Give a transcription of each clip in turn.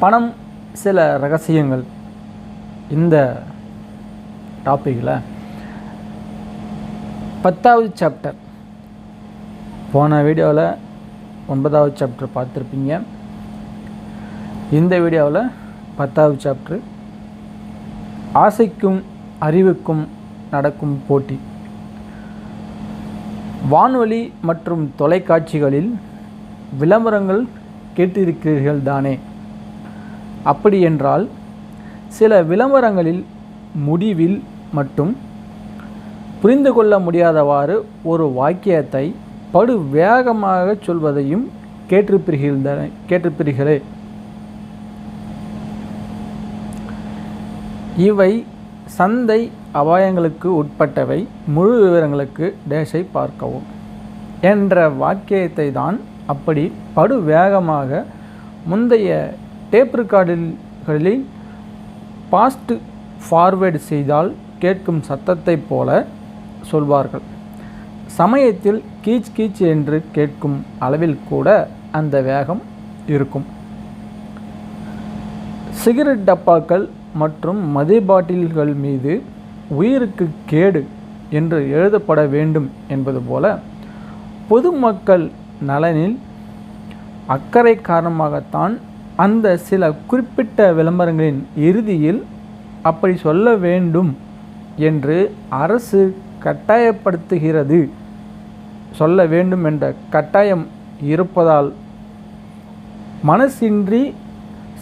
பணம் சில ரகசியங்கள் இந்த டாப்பிக்கில் பத்தாவது சாப்டர் போன வீடியோவில் ஒன்பதாவது சாப்டர் பார்த்துருப்பீங்க. இந்த வீடியோவில் பத்தாவது சாப்டர் ஆசைக்கும் அறிவுக்கும் நடக்கும் போட்டி. வானொலி மற்றும் தொலைக்காட்சிகளில் விளம்பரங்கள் கேட்டிருக்கிறீர்கள் தானே அப்படி என்றால் சில விளம்பரங்களில் முடிவில் மட்டும் புரிந்து கொள்ள முடியாதவாறு ஒரு வாக்கியத்தை படு வேகமாக சொல்வதையும் கேட்டிருப்பீர்கள் தானே கேட்டிருப்பீர்களே. இவை சந்தை அபாயங்களுக்கு உட்பட்டவை. முழு விவரங்களுக்கு டேஷை பார்க்கவும். என்ற வாக்கியத்தை தான் அப்படி படு வேகமாக முந்தைய டேப் ரெக்கார்டுகளில் பாஸ்ட் ஃபார்வேர்டு செய்தால் கேட்கும் சத்தத்தைப் போல சொல்வார்கள். சமயத்தில் கீச் கீச் என்று கேட்கும் அளவில் கூட அந்த வேகம் இருக்கும். சிகரெட் டப்பாக்கள் மற்றும் மது பாட்டில்கள் மீது உயிருக்கு கேடு என்று எழுதப்பட வேண்டும் என்பது போல பொதுமக்கள் நலனில் அக்கறை காரணமாகத்தான் அந்த சில குறிப்பிட்ட விளம்பரங்களின் இறுதியில் அப்படி சொல்ல வேண்டும் என்று அரசு கட்டாயப்படுத்துகிறது. சொல்ல வேண்டும் என்ற கட்டாயம் இருப்பதால் மனசின்றி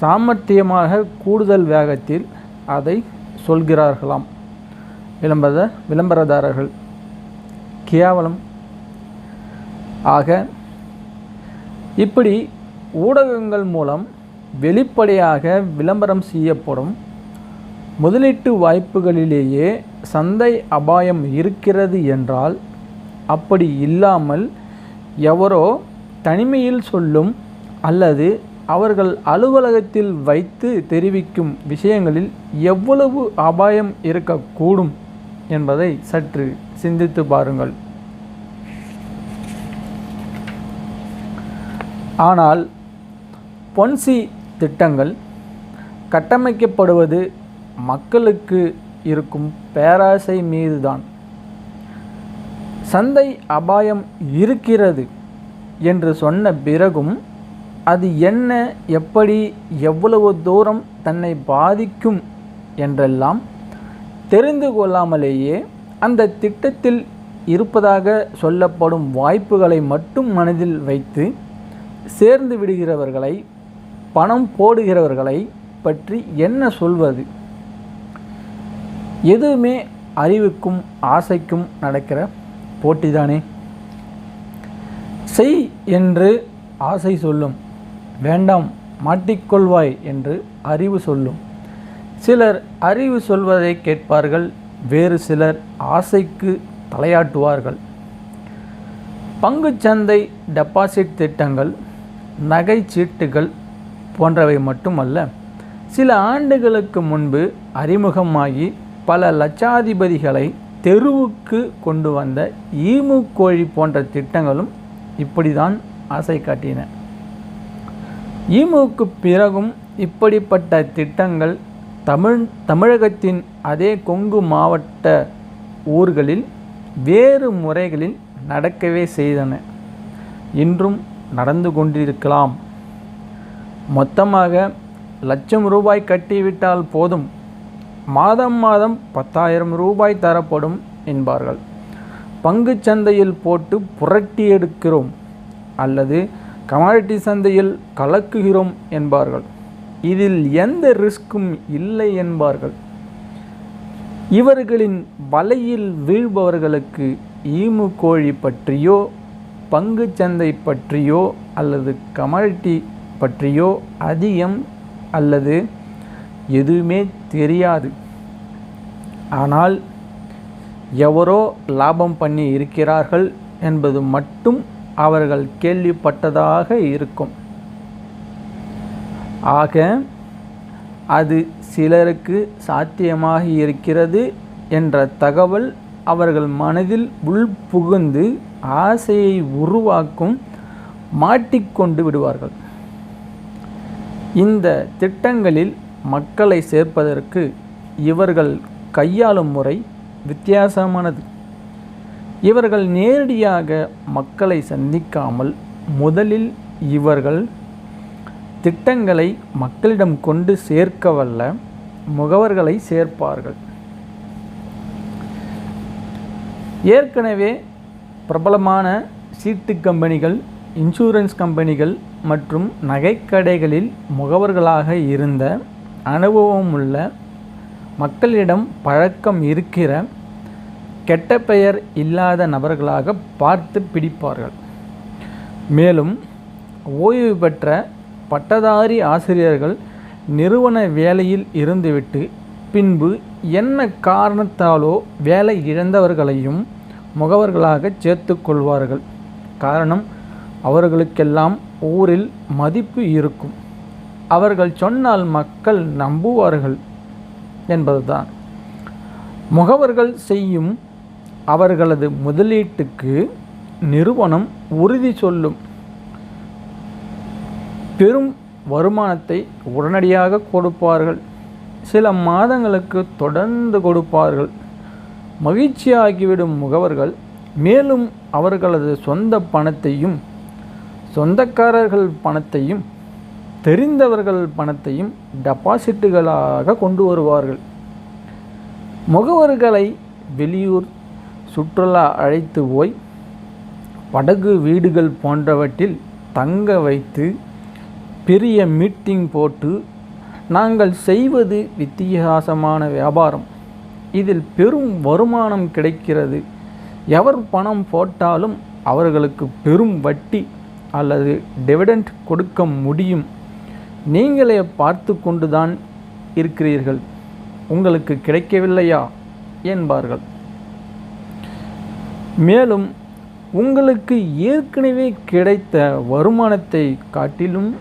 சாமர்த்தியமாக கூடுதல் வேகத்தில் அதை சொல்கிறார்களாம். விளம்பர விளம்பரதாரர்கள். கேவலம். ஆக இப்படி ஊடகங்கள் மூலம் வெளிப்படையாக விளம்பரம் செய்யப்படும். முதலீட்டு வாய்ப்புகளிலேயே சந்தை அபாயம் இருக்கிறது என்றால் அப்படி இல்லாமல் எவரோ தனிமையில் சொல்லும் அல்லது அவர்கள் அலுவலகத்தில் வைத்து தெரிவிக்கும் விஷயங்களில் எவ்வளவு அபாயம் இருக்கக்கூடும் என்பதை சற்று சிந்தித்து பாருங்கள். ஆனால் பொன்சி திட்டங்கள் கட்டமைக்கப்படுவது மக்களுக்கு இருக்கும் பேராசை மீதுதான். சந்தை அபாயம் இருக்கிறது என்று சொன்ன பிறகும் அது என்ன எப்படி எவ்வளவு தூரம் தன்னை பாதிக்கும் என்றெல்லாம் தெரிந்து கொள்ளாமலேயே அந்த திட்டத்தில் இருப்பதாக சொல்லப்படும் வாய்ப்புகளை மட்டும் மனதில் வைத்து சேர்ந்து விடுகிறவர்களை பணம் போடுகிறவர்களை பற்றி என்ன சொல்வது? எதுவுமே அறிவுக்கும் ஆசைக்கும் நடக்கிற போட்டிதானே? செய் என்று ஆசை சொல்லும். வேண்டாம் மாட்டிக்கொள்வாய் என்று அறிவு சொல்லும். சிலர் அறிவு சொல்வதை கேட்பார்கள் வேறு சிலர் ஆசைக்கு தலையாட்டுவார்கள். பங்குச்சந்தை டெபாசிட் திட்டங்கள் நகை சீட்டுகள் போன்றவை மட்டுமல்ல சில ஆண்டுகளுக்கு முன்பு அறிமுகமாகி பல லட்சாதிபதிகளை தெருவுக்கு கொண்டு வந்த ஈமு கோழி போன்ற திட்டங்களும் இப்படிதான் ஆசை காட்டின. ஈமுக்கு பிறகும் இப்படிப்பட்ட திட்டங்கள் தமிழ் தமிழகத்தின் அதே கொங்கு மாவட்ட ஊர்களில் வேறு முறைகளில் நடக்கவே செய்தன. இன்றும் நடந்து கொண்டிருக்கலாம். மொத்தமாக லட்சம் ரூபாய் கட்டிவிட்டால் போதும். மாதம் மாதம் பத்தாயிரம் ரூபாய் தரப்படும் என்பார்கள். பங்குச் சந்தையில் போட்டு புரட்டி எடுக்கிறோம் அல்லது கமாடிட்டி சந்தையில் கலக்குகிறோம் என்பார்கள். இதில் எந்த ரிஸ்க்கும் இல்லை என்பார்கள். இவர்களின் வலையில் வீழ்பவர்களுக்கு ஈமு கோழி பற்றியோ பங்குச் சந்தை பற்றியோ அல்லது கமாடிட்டி பற்றியோ அதிகம் அல்லது எதுவுமே தெரியாது. ஆனால் எவரோ லாபம் பண்ணி இருக்கிறார்கள் என்பது மட்டும் அவர்கள் கேள்விப்பட்டதாக இருக்கும். ஆக அது சிலருக்கு சாத்தியமாக இருக்கிறது என்ற தகவல் அவர்கள் மனதில் உள்புகுந்து ஆசையை உருவாக்கும் மாட்டிக்கொண்டு விடுவார்கள். இந்த திட்டங்களில் மக்களை சேர்ப்பதற்கு இவர்கள் கையாளும் முறை வித்தியாசமானது. இவர்கள் நேரடியாக மக்களை சந்திக்காமல் முதலில் இவர்கள் திட்டங்களை மக்களிடம் கொண்டு சேர்க்க வல்ல முகவர்களை சேர்ப்பார்கள். ஏற்கனவே பிரபலமான சீட்டு கம்பெனிகள் இன்சூரன்ஸ் கம்பெனிகள் மற்றும் நகைக்கடைகளில் முகவர்களாக இருந்த அனுபவமுள்ள மக்களிடம் பழக்கம் இருக்கிற கெட்ட பெயர் இல்லாத நபர்களாக பார்த்து பிடிப்பார்கள். மேலும் ஓய்வு பெற்ற பட்டதாரி ஆசிரியர்கள் நிறுவன வேலையில் இருந்துவிட்டு பின்பு என்ன காரணத்தாலோ வேலை இழந்தவர்களையும் முகவர்களாக சேர்த்து கொள்வார்கள். காரணம் அவர்களுக்கெல்லாம் ஊரில் மதிப்பு இருக்கும். அவர்கள் சொன்னால் மக்கள் நம்புவார்கள் என்பதுதான். முகவர்கள் செய்யும் அவர்களது முதலீட்டுக்கு நிறுவனம் உறுதி சொல்லும். பெரும் வருமானத்தை உடனடியாக கொடுப்பார்கள். சில மாதங்களுக்கு தொடர்ந்து கொடுப்பார்கள். மகிழ்ச்சியாகிவிடும் முகவர்கள் மேலும் அவர்களது சொந்த பணத்தையும் சொந்தக்காரர்கள் பணத்தையும் தெரிந்தவர்கள் பணத்தையும் டெபாசிட்டுகளாக கொண்டு வருவார்கள். முகவர்களை வெளியூர் சுற்றுலா அழைத்து போய் படகு வீடுகள் போன்றவற்றில் தங்க வைத்து பெரிய மீட்டிங் போட்டு நாங்கள் செய்வது வித்தியாசமான வியாபாரம். இதில் பெரும் வருமானம் கிடைக்கிறது. எவர் பணம் போட்டாலும் அவர்களுக்கு பெரும் வட்டி அல்லது டிவிடெண்ட் கொடுக்க முடியும். நீங்களே பார்த்து கொண்டு தான் இருக்கிறீர்கள். உங்களுக்கு கிடைக்கவில்லையா? என்பார்கள். மேலும் உங்களுக்கு ஏற்கனவே கிடைத்த வருமானத்தை காட்டிலும்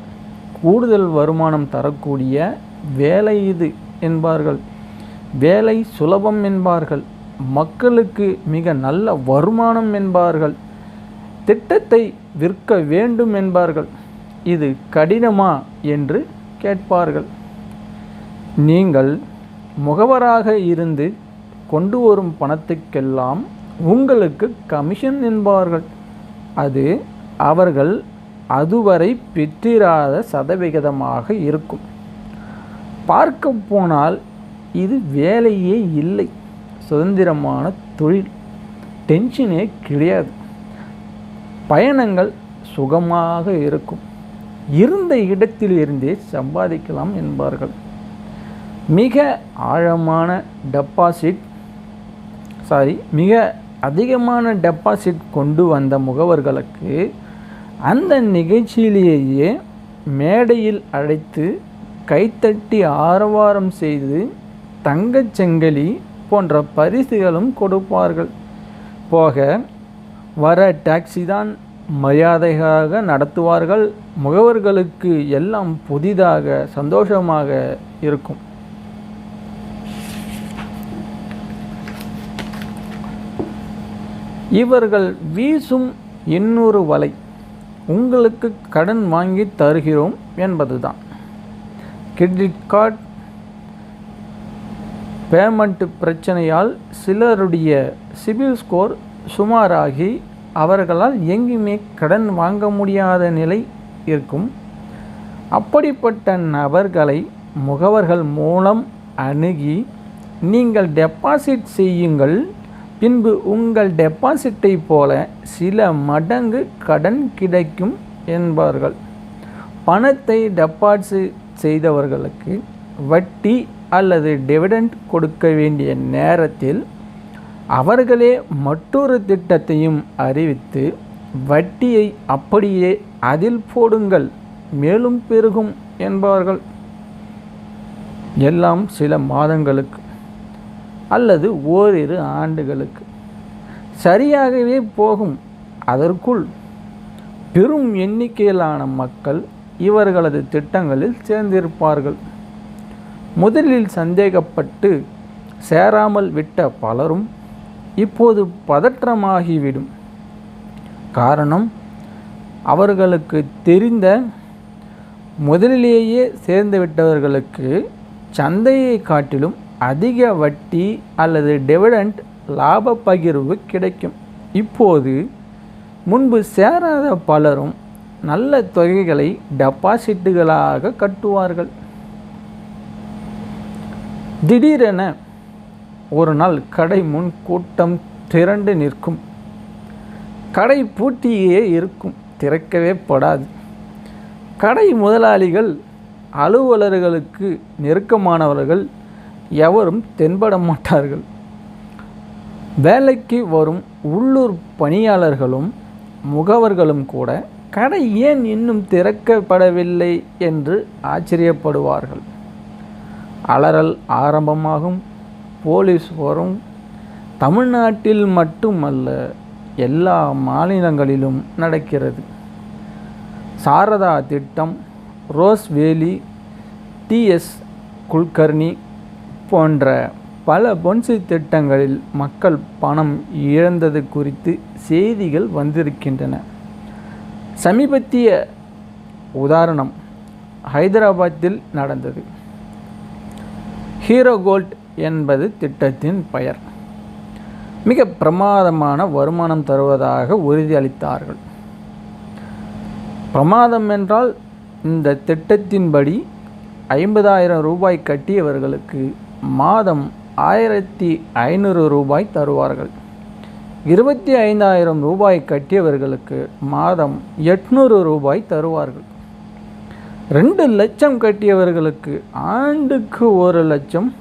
கூடுதல் வருமானம் தரக்கூடிய வேலை இது என்பார்கள். வேலை சுலபம் என்பார்கள். மக்களுக்கு மிக நல்ல வருமானம் என்பார்கள். திட்டத்தை விற்க வேண்டும் என்பார்கள். இது கடினமா என்று கேட்பார்கள். நீங்கள் முகவராக இருந்து கொண்டு வரும் பணத்துக்கெல்லாம் உங்களுக்கு கமிஷன் என்பார்கள். அது அவர்கள் அதுவரை பெற்றிராத சதவிகிதமாக இருக்கும். பார்க்க போனால் இது வேலையே இல்லை. சுதந்திரமான தொழில். டென்ஷனே கிடையாது. பயணங்கள் சுகமாக இருக்கும். இருந்த இடத்திலிருந்தே சம்பாதிக்கலாம் என்பார்கள். மிக ஆழமான டெபாசிட் சாரி மிக அதிகமான டெபாசிட் கொண்டு வந்த முகவர்களுக்கு அந்த நிகழ்ச்சியிலேயே மேடையில் அழைத்து கைத்தட்டி ஆரவாரம் செய்து தங்கச் செங்கலி போன்ற பரிசுகளும் கொடுப்பார்கள். போக வர டாக்ஸி தான் மரியாதையாக நடத்துவார்கள். முகவர்களுக்கு எல்லாம் புதிதாக சந்தோஷமாக இருக்கும். இவர்கள் வீசும் இன்னொரு வலை. உங்களுக்கு கடன் வாங்கி தருகிறோம் என்பதுதான். கிரெடிட் கார்டு பேமெண்ட் பிரச்சனையால் சிலருடைய சிபில் ஸ்கோர் சுமாராகி அவர்களால் எங்குமே கடன் வாங்க முடியாத நிலை இருக்கும். அப்படிப்பட்ட நபர்களை முகவர்கள் மூலம் அணுகி நீங்கள் டெபாசிட் செய்யுங்கள். பின்பு உங்கள் டெபாசிட்டை போல சில மடங்கு கடன் கிடைக்கும் என்பார்கள். பணத்தை டெபாசிட் செய்தவர்களுக்கு வட்டி அல்லது டிவிடெண்ட் கொடுக்க வேண்டிய நேரத்தில் அவர்களே மற்றொரு திட்டத்தையும் அறிவித்து வட்டியை அப்படியே அதில் போடுங்கள் மேலும் பெருகும் என்பார்கள். எல்லாம் சில மாதங்களுக்கு அல்லது ஓரிரு ஆண்டுகளுக்கு. சரியாகவே போகும். அதற்குள் பெரும் எண்ணிக்கையிலான மக்கள் இவர்களது திட்டங்களில் சேர்ந்திருப்பார்கள். முதலில் சந்தேகப்பட்டு சேராமல் விட்ட பலரும் இப்போது பதற்றமாகிவிடும். காரணம் அவர்களுக்கு தெரிந்த முதலிலேயே சேர்ந்துவிட்டவர்களுக்கு சந்தையை காட்டிலும் அதிக வட்டி அல்லது டிவிடெண்ட் லாப பகிர்வு கிடைக்கும். இப்போது முன்பு சேராத பலரும் நல்ல தொகைகளை டெபாசிட்டுகளாக கட்டுவார்கள். திடீரென ஒரு நாள் கடை முன் கூட்டம் திரண்டு நிற்கும். கடை பூட்டியே இருக்கும் திறக்கவே படாது. கடை முதலாளிகள் அலுவலர்களுக்கு நெருக்கமானவர்கள் எவரும் தென்பட மாட்டார்கள். வேலைக்கு வரும் உள்ளூர் பணியாளர்களும் முகவர்களும் கூட கடை ஏன் இன்னும் திறக்கப்படவில்லை என்று ஆச்சரியப்படுவார்கள். அலறல் ஆரம்பமாகும். போலீஸ் வரும். தமிழ்நாட்டில் மட்டுமல்ல எல்லா மாநிலங்களிலும் நடக்கிறது. சாரதா திட்டம் ரோஸ் வேலி டிஎஸ் குல்கர்னி போன்ற பல பொன்சி திட்டங்களில் மக்கள் பணம் இழந்தது குறித்து செய்திகள் வந்திருக்கின்றன. சமீபத்திய உதாரணம் ஹைதராபாத்தில் நடந்தது. ஹீரோ கோல்ட் என்பது திட்டத்தின் பெயர். மிக பிரமாதமான வருமானம் தருவதாக உறுதியளித்தார்கள். பிரமாதம் என்றால் இந்த திட்டத்தின்படி ஐம்பதாயிரம் ரூபாய் கட்டியவர்களுக்கு மாதம் ஆயிரத்தி ஐநூறு ரூபாய் தருவார்கள். இருபத்தி ஐந்தாயிரம் ரூபாய் கட்டியவர்களுக்கு மாதம் எட்நூறு ரூபாய் தருவார்கள். ரெண்டு லட்சம் கட்டியவர்களுக்கு ஆண்டுக்கு ஒரு லட்சம்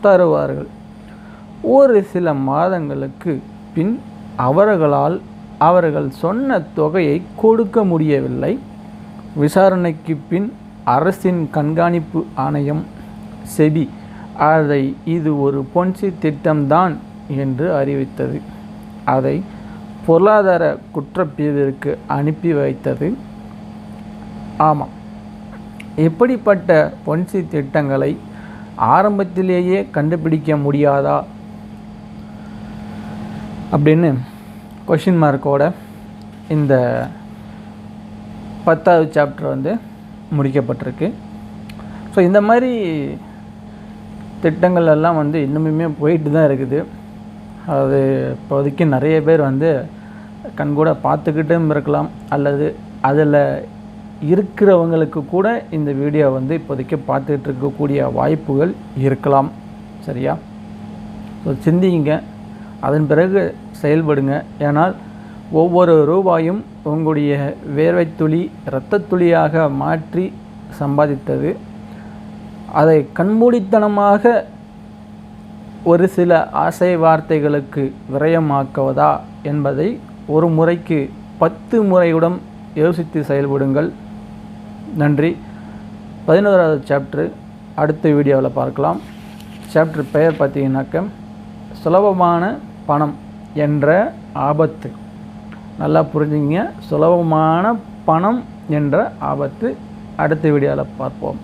தருவார்கள். ஒரு சில மாதங்களுக்கு பின் அவர்களால் அவர்கள் சொன்ன தொகையை கொடுக்க முடியவில்லை. விசாரணைக்கு பின் அரசின் கண்காணிப்பு ஆணையம் செபி அதை இது ஒரு பொன்சி திட்டம்தான் என்று அறிவித்தது. அதை பொருளாதார குற்றப்பிரிவிற்கு அனுப்பி வைத்தது. ஆமாம் எப்படிப்பட்ட பொன்சி திட்டங்களை ஆரம்பத்திலேயே கண்டுபிடிக்க முடியாதா? அப்படின்னு கொஷின் மார்க்கோட இந்த பத்தாவது சாப்டர் வந்து முடிக்கப்பட்டிருக்கு. ஸோ இந்த மாதிரி திட்டங்கள் எல்லாம் வந்து இன்னுமுமே போயிட்டு தான் இருக்குது. அது இப்போதைக்கு நிறைய பேர் வந்து கண்கூட பார்த்துக்கிட்டும் இருக்கலாம். அல்லது அதில் இருக்கிறவங்களுக்கு கூட இந்த வீடியோ வந்து இப்போதைக்கு பார்த்துட்டு இருக்கக்கூடிய வாய்ப்புகள் இருக்கலாம். சரியா? ஸோ சிந்திங்க. அதன் பிறகு செயல்படுங்க. ஏனால் ஒவ்வொரு ரூபாயும் உங்களுடைய வேர்வை துளி இரத்த துளியாக மாற்றி சம்பாதித்தது. அதை கண்மூடித்தனமாக ஒரு சில ஆசை வார்த்தைகளுக்கு விரயமாக்குவதா என்பதை ஒரு முறைக்கு பத்து முறையுடன் யோசித்து செயல்படுங்கள். நன்றி. பதினோராவது சாப்டர் அடுத்த வீடியோவில் பார்க்கலாம். சாப்டர் பெயர் பார்த்தீங்கன்னாக்க சுலபமான பணம் என்ற ஆபத்து. நல்லா புரிஞ்சுங்க சுலபமான பணம் என்ற ஆபத்து. அடுத்த வீடியோவில் பார்ப்போம்.